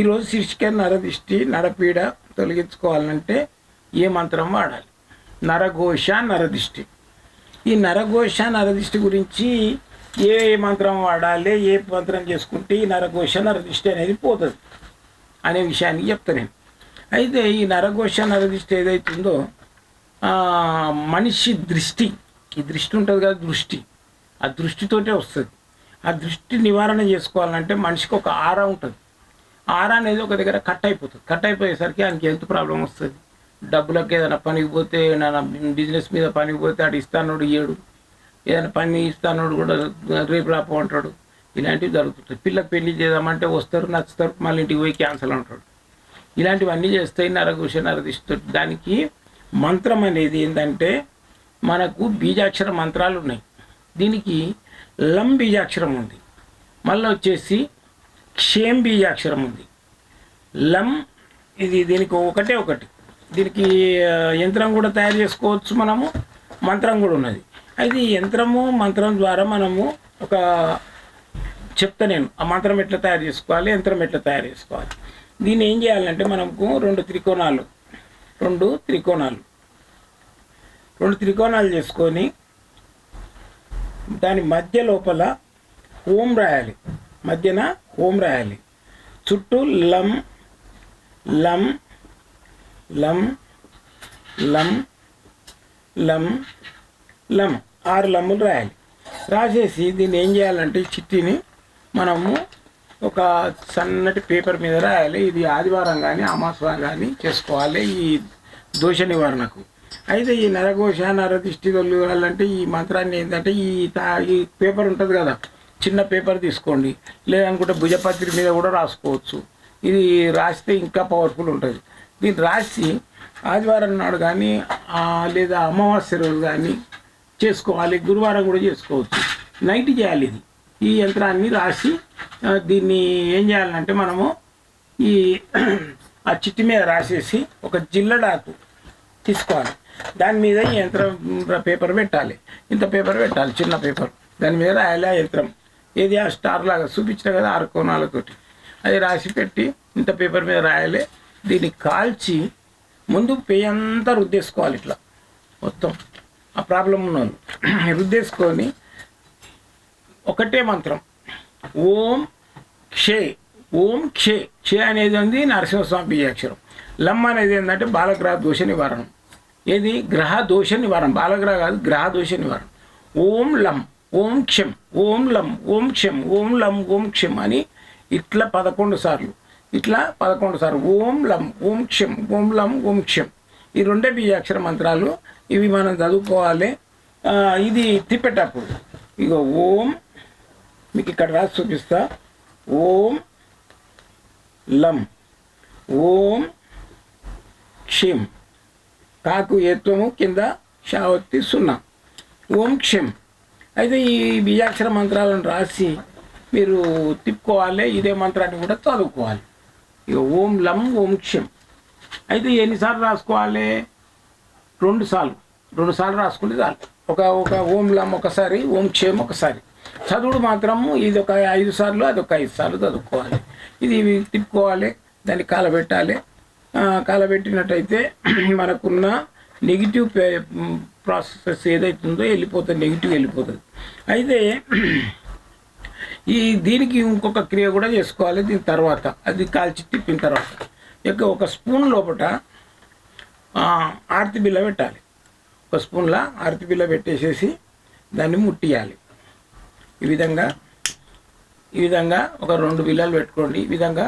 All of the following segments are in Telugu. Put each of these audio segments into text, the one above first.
ఈరోజు శిర్షిక నరదిష్టి నరపీడ తొలగించుకోవాలంటే ఏ మంత్రం వాడాలి? నరఘోష నరదిష్టి. ఈ నరఘోష నరదిష్టి గురించి ఏ మంత్రం వాడాలి ఏ మంత్రం చేసుకుంటే ఈ నరఘోష నరదిష్టి అనేది పోతుంది అనే విషయాన్ని చెప్తా నేను. అయితే ఈ నరఘోష నరదిష్టి ఏదైతుందో మనిషి దృష్టి. ఈ దృష్టి ఉంటుంది కదా దృష్టి. ఆ దృష్టితోటే వస్తుంది. ఆ దృష్టి నివారణ చేసుకోవాలంటే మనిషికి ఒక ఆర ఉంటుంది. ఆర అనేది ఒక దగ్గర కట్ అయిపోతుంది. కట్ అయిపోయేసరికి ఆయనకి హెల్త్ ప్రాబ్లం వస్తుంది. డబ్బులకు ఏదైనా పనికి పోతే ఏదైనా బిజినెస్ మీద పనికి పోతే అటు ఇస్తానోడు ఇయ్యడు. ఏదైనా పని ఇస్తానోడు కూడా రేపు రాపు అంటాడు. ఇలాంటివి జరుగుతుంటాయి. పిల్లకి పెళ్ళి చేద్దామంటే వస్తారు నచ్చుతారు మళ్ళీ ఇంటికి పోయి క్యాన్సల్ అంటాడు. ఇలాంటివన్నీ చేస్తాయి నరఘోష నరదిస్తుంది దానికి మంత్రం అనేది ఏంటంటే మనకు బీజాక్షర మంత్రాలు ఉన్నాయి. దీనికి లం బీజాక్షరం ఉంది. మళ్ళీ వచ్చేసి క్షేమ్ అక్షరం ఉంది. లం ఇది దీనికి ఒకటే ఒకటి. దీనికి యంత్రం కూడా తయారు చేసుకోవచ్చు మనము మంత్రం కూడా ఉన్నది. అయితే ఈ యంత్రము మంత్రం ద్వారా మనము ఒక చెప్తా నేను ఆ మంత్రం ఎట్లా తయారు చేసుకోవాలి యంత్రం ఎట్లా తయారు చేసుకోవాలి. దీన్ని ఏం చేయాలంటే మనకు రెండు త్రికోణాలు రెండు త్రికోణాలు. రెండు త్రికోణాలు చేసుకొని దాని మధ్య లోపల ఓం రాయాలి. మధ్యన ఓం రాయాలి. చుట్టూ లం లం లం లం లం లం. ఆరు లమ్ములు రాయాలి. రాసేసి దీన్ని ఏం చేయాలంటే చిట్టిని మనము ఒక సన్నటి పేపర్ మీద రాయాలి. ఇది ఆదివారం కానీ అమాసవారం కానీ చేసుకోవాలి ఈ దోష నివారణకు. అయితే ఈ నరఘోష నరదిష్టి తొలగాలంటే ఈ మంత్రాన్ని ఏంటంటే ఈ తా- ఈ పేపర్ ఉంటుంది కదా చిన్న పేపర్ తీసుకోండి. లేదనుకుంటే భుజపత్రి మీద కూడా రాసుకోవచ్చు. ఇది రాస్తే ఇంకా పవర్ఫుల్ ఉంటుంది. దీన్ని రాసి ఆదివారం నాడు కానీ లేదా అమావాస్య రోజు కానీ చేసుకోవాలి. గురువారం కూడా చేసుకోవచ్చు. నైట్ చేయాలి ఇది. ఈ యంత్రాన్ని రాసి దీన్ని ఏం చేయాలంటే మనము ఈ ఆ చిట్టి మీద రాసేసి ఒక జిల్లడాకు తీసుకోవాలి. దాని మీద ఈ యంత్రం పేపర్ పెట్టాలి. ఇంత పేపర్ పెట్టాలి చిన్న పేపర్. దాని మీద రాయాలి ఆ యంత్రం. ఏది ఆ స్టార్ లాగా చూపించిన కదా ఆరు కోణాలతోటి అది రాసి పెట్టి ఇంత పేపర్ మీద రాయాలి. దీన్ని కాల్చి ముందు పేయి అంతా రుద్దేసుకోవాలి ఇట్లా. మొత్తం. ఆ ప్రాబ్లం ఉన్నాను రుద్దేసుకొని ఒకటే మంత్రం. ఓం క్షే. ఓం క్షే. క్షే అనేది ఉంది నరసింహస్వామి బీజాక్షరం లమ్ అనేది ఏంటంటే బాలగ్రహ దోష నివారణం. ఏది? గ్రహ దోష నివారణ. బాలగ్రహ కాదు గ్రహ దోష నివారణ. ఓం లం. ఓం క్షం ఓం లం ఓం క్షం ఓం లం ఓం క్షం అని ఇట్లా పదకొండు సార్లు. ఇట్లా పదకొండు సార్లు. ఓం లం ఓం క్షం ఓం లం ఓం క్షం. ఈ రెండే బీజాక్షర మంత్రాలు. ఇవి మనం చదువుకోవాలి. ఇది తిప్పేటప్పుడు. ఇగో ఓం మీకు ఇక్కడ రాసి చూపిస్తా. ఓం లం ఓం క్షిం. కాకు ఏత్వము కింద షావత్తి సున్నా. ఓం క్షిం. అయితే ఈ బీజాక్షర మంత్రాలను రాసి మీరు తిప్పుకోవాలి ఇదే మంత్రాన్ని కూడా చదువుకోవాలి. ఇక ఓం లం ఓం క్షం. అయితే ఎన్నిసార్లు రాసుకోవాలి? రెండు సార్లు. రెండు సార్లు రాసుకుంటే చాలు. ఒక ఒక ఓం లం ఒకసారి ఓం క్షేమ్ ఒకసారి. చదువుడు మాత్రము ఇది ఒక ఐదు సార్లు అది ఒక ఐదు సార్లు చదువుకోవాలి. ఇది తిప్పుకోవాలి దాన్ని కాలబెట్టాలి. కాలబెట్టినట్టయితే మనకున్న నెగిటివ్ ప్రాసెస్ ఏదైతుందో వెళ్ళిపోతుంది నెగిటివ్ వెళ్ళిపోతుంది. అయితే ఈ దీనికి ఇంకొక క్రియ కూడా చేసుకోవాలి దీని తర్వాత. అది కాల్చి తిప్పిన తర్వాత. ఇక ఒక స్పూన్ లోపల ఆర్తి బిల్ల పెట్టాలి. ఒక స్పూన్లా ఆర్తి బిల్ల పెట్టేసేసి దాన్ని ముట్టియాలి. ఈ విధంగా ఈ విధంగా ఒక రెండు బిల్లలు పెట్టుకోండి. ఈ విధంగా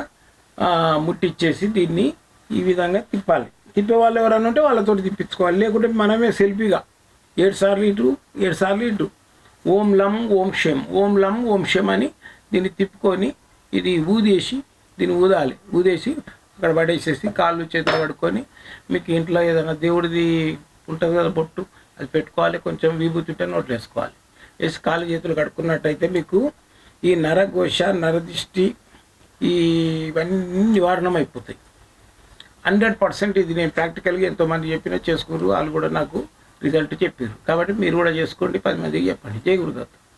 ముట్టిచ్చేసి దీన్ని ఈ విధంగా తిప్పాలి. ఇంట్లో వాళ్ళు ఎవరైనా ఉంటే వాళ్ళతో తిప్పించుకోవాలి. లేకుంటే మనమే సెల్ఫీగా. ఏడు సార్లు ఇటు ఏడు సార్లు ఇటు. ఓం లం ఓం షెం. ఓం లం ఓం షెం అని దీన్ని తిప్పుకొని ఇది ఊదేసి దీన్ని ఊదాలి. ఊదేసి అక్కడ పడేసేసి కాళ్ళు చేతులు కడుక్కొని మీకు ఇంట్లో ఏదైనా దేవుడిది ఉంటుంది కదా బొట్టు అది పెట్టుకోవాలి. కొంచెం విభూతి ఉంటే నోట్లు వేసుకోవాలి. వేసి కాళ్ళు చేతులు కడుక్కున్నట్టయితే మీకు ఈ నరఘోష నరదిష్టి ఈ ఇవన్నీ నివారణం అయిపోతాయి హండ్రెడ్ పర్సెంట్ ఇది నేను ప్రాక్టికల్గా ఎంతోమంది చెప్పినా చేసుకున్నారు వాళ్ళు కూడా నాకు రిజల్ట్ చెప్పారు. కాబట్టి మీరు కూడా చేసుకోండి. పది మందికి చెప్పండి. జయ గురుదత్త